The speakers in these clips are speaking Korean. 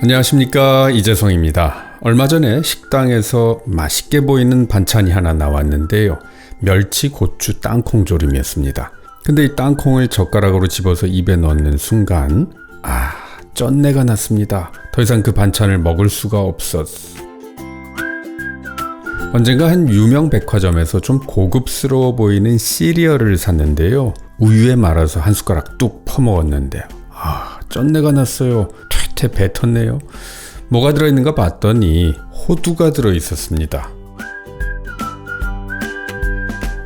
안녕하십니까 이재성입니다. 얼마 전에 식당에서 맛있게 보이는 반찬이 하나 나왔는데요. 멸치, 고추, 땅콩 조림이었습니다. 근데 이 땅콩을 젓가락으로 집어서 입에 넣는 순간 아 쩐내가 났습니다. 더 이상 그 반찬을 먹을 수가 없었어. 언젠가 한 유명 백화점에서 좀 고급스러워 보이는 시리얼을 샀는데요. 우유에 말아서 한 숟가락 뚝 퍼먹었는데 아 쩐내가 났어요. 퇴퇴 뱉었네요. 뭐가 들어있는가 봤더니 호두가 들어있었습니다.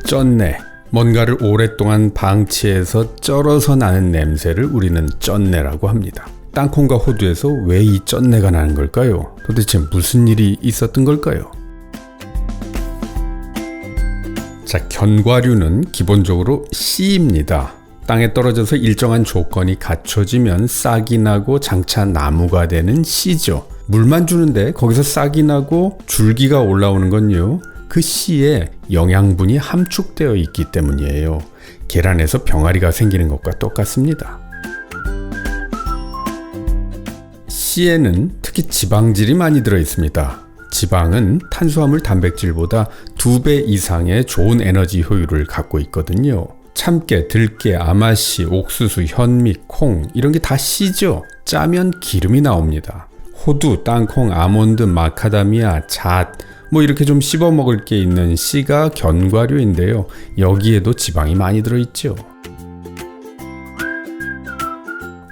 쩐내. 뭔가를 오랫동안 방치해서 쩔어서 나는 냄새를 우리는 쩐내라고 합니다. 땅콩과 호두에서 왜 이 쩐내가 나는 걸까요? 도대체 무슨 일이 있었던 걸까요? 자, 견과류는 기본적으로 씨입니다. 땅에 떨어져서 일정한 조건이 갖춰지면 싹이 나고 장차 나무가 되는 씨죠. 물만 주는데 거기서 싹이 나고 줄기가 올라오는 건요. 그 씨에 영양분이 함축되어 있기 때문이에요. 계란에서 병아리가 생기는 것과 똑같습니다. 씨에는 특히 지방질이 많이 들어 있습니다. 지방은 탄수화물 단백질보다 두 배 이상의 좋은 에너지 효율을 갖고 있거든요. 참깨, 들깨, 아마씨, 옥수수, 현미, 콩 이런 게 다 씨죠. 짜면 기름이 나옵니다. 호두, 땅콩, 아몬드, 마카다미아, 잣, 뭐 이렇게 좀 씹어 먹을 게 있는 씨가 견과류인데요. 여기에도 지방이 많이 들어있죠.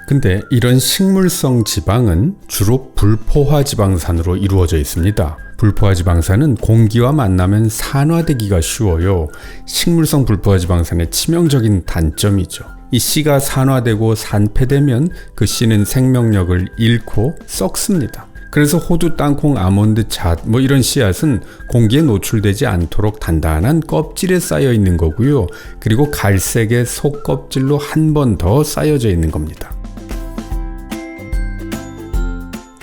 근데 이런 식물성 지방은 주로 불포화 지방산으로 이루어져 있습니다. 불포화 지방산은 공기와 만나면 산화되기가 쉬워요. 식물성 불포화 지방산의 치명적인 단점이죠. 이 씨가 산화되고 산패되면 그 씨는 생명력을 잃고 썩습니다. 그래서 호두, 땅콩, 아몬드, 잣, 뭐 이런 씨앗은 공기에 노출되지 않도록 단단한 껍질에 쌓여 있는 거고요. 그리고 갈색의 속 껍질로 한 번 더 쌓여져 있는 겁니다.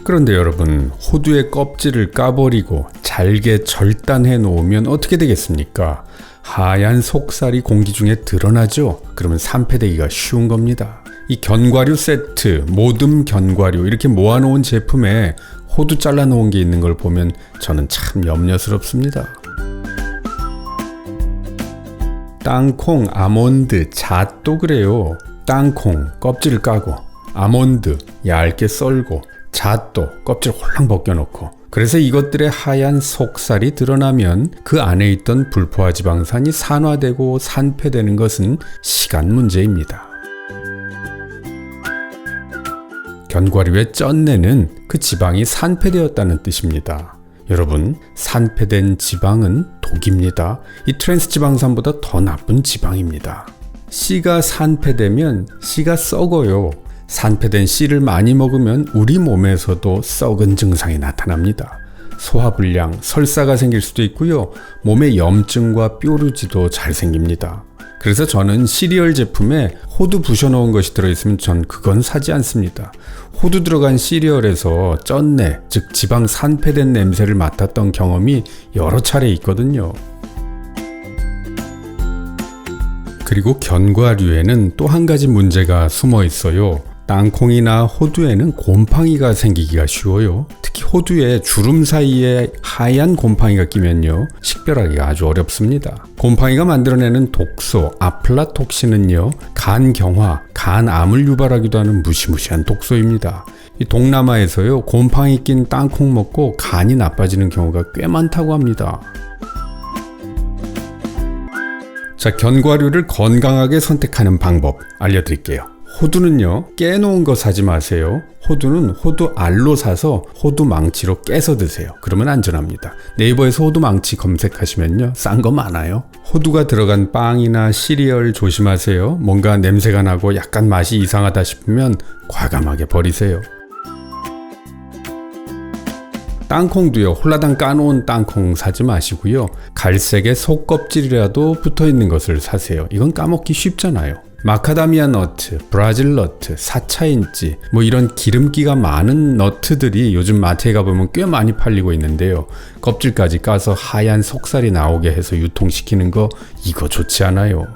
그런데 여러분, 호두의 껍질을 까버리고 잘게 절단해 놓으면 어떻게 되겠습니까? 하얀 속살이 공기 중에 드러나죠? 그러면 산패되기가 쉬운 겁니다. 이 견과류 세트, 모듬 견과류 이렇게 모아놓은 제품에 호두 잘라놓은 게 있는 걸 보면 저는 참 염려스럽습니다. 땅콩, 아몬드, 잣도 그래요. 땅콩 껍질을 까고 아몬드 얇게 썰고 잣도 껍질 홀랑 벗겨놓고 그래서 이것들의 하얀 속살이 드러나면 그 안에 있던 불포화 지방산이 산화되고 산패되는 것은 시간 문제입니다. 견과류의 쩐내는 그 지방이 산패되었다는 뜻입니다. 여러분, 산패된 지방은 독입니다. 이 트랜스 지방산보다 더 나쁜 지방입니다. 씨가 산패되면 씨가 썩어요. 산패된 씨를 많이 먹으면 우리 몸에서도 썩은 증상이 나타납니다. 소화불량, 설사가 생길 수도 있고요. 몸에 염증과 뾰루지도 잘 생깁니다. 그래서 저는 시리얼 제품에 호두 부셔놓은 것이 들어있으면 전 그건 사지 않습니다. 호두 들어간 시리얼에서 쩐내, 즉 지방 산패된 냄새를 맡았던 경험이 여러 차례 있거든요. 그리고 견과류에는 또 한 가지 문제가 숨어 있어요. 땅콩이나 호두에는 곰팡이가 생기기가 쉬워요. 특히 호두에 주름 사이에 하얀 곰팡이가 끼면요. 식별하기가 아주 어렵습니다. 곰팡이가 만들어내는 독소, 아플라톡신은요. 간 경화, 간암을 유발하기도 하는 무시무시한 독소입니다. 이 동남아에서요. 곰팡이 낀 땅콩 먹고 간이 나빠지는 경우가 꽤 많다고 합니다. 자, 견과류를 건강하게 선택하는 방법 알려드릴게요. 호두는요, 깨놓은 거 사지 마세요. 호두는 호두 알로 사서 호두 망치로 깨서 드세요. 그러면 안전합니다. 네이버에서 호두 망치 검색하시면요, 싼 거 많아요. 호두가 들어간 빵이나 시리얼 조심하세요. 뭔가 냄새가 나고 약간 맛이 이상하다 싶으면 과감하게 버리세요. 땅콩도요, 홀라당 까놓은 땅콩 사지 마시고요. 갈색의 속껍질이라도 붙어 있는 것을 사세요. 이건 까먹기 쉽잖아요. 마카다미아 너트, 브라질 너트, 사차인지 뭐 이런 기름기가 많은 너트들이 요즘 마트에 가보면 꽤 많이 팔리고 있는데요. 껍질까지 까서 하얀 속살이 나오게 해서 유통시키는 거 이거 좋지 않아요.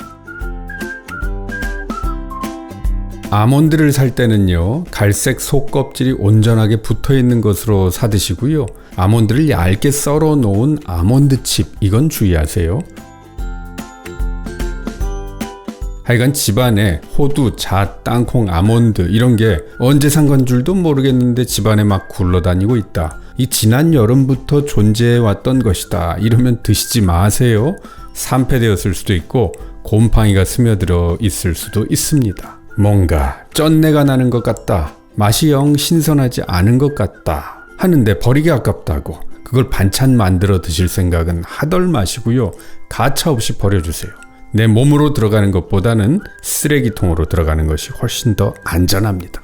아몬드를 살 때는요, 갈색 속 껍질이 온전하게 붙어 있는 것으로 사드시고요. 아몬드를 얇게 썰어 놓은 아몬드 칩, 이건 주의하세요. 하여간 집안에 호두, 잣, 땅콩, 아몬드 이런 게 언제 산 건 줄도 모르겠는데 집안에 막 굴러다니고 있다. 이 지난 여름부터 존재해 왔던 것이다. 이러면 드시지 마세요. 산패되었을 수도 있고 곰팡이가 스며들어 있을 수도 있습니다. 뭔가 쩐내가 나는 것 같다. 맛이 영 신선하지 않은 것 같다. 하는데 버리기 아깝다고 그걸 반찬 만들어 드실 생각은 하덜 마시고요. 가차 없이 버려주세요. 내 몸으로 들어가는 것보다는 쓰레기통으로 들어가는 것이 훨씬 더 안전합니다.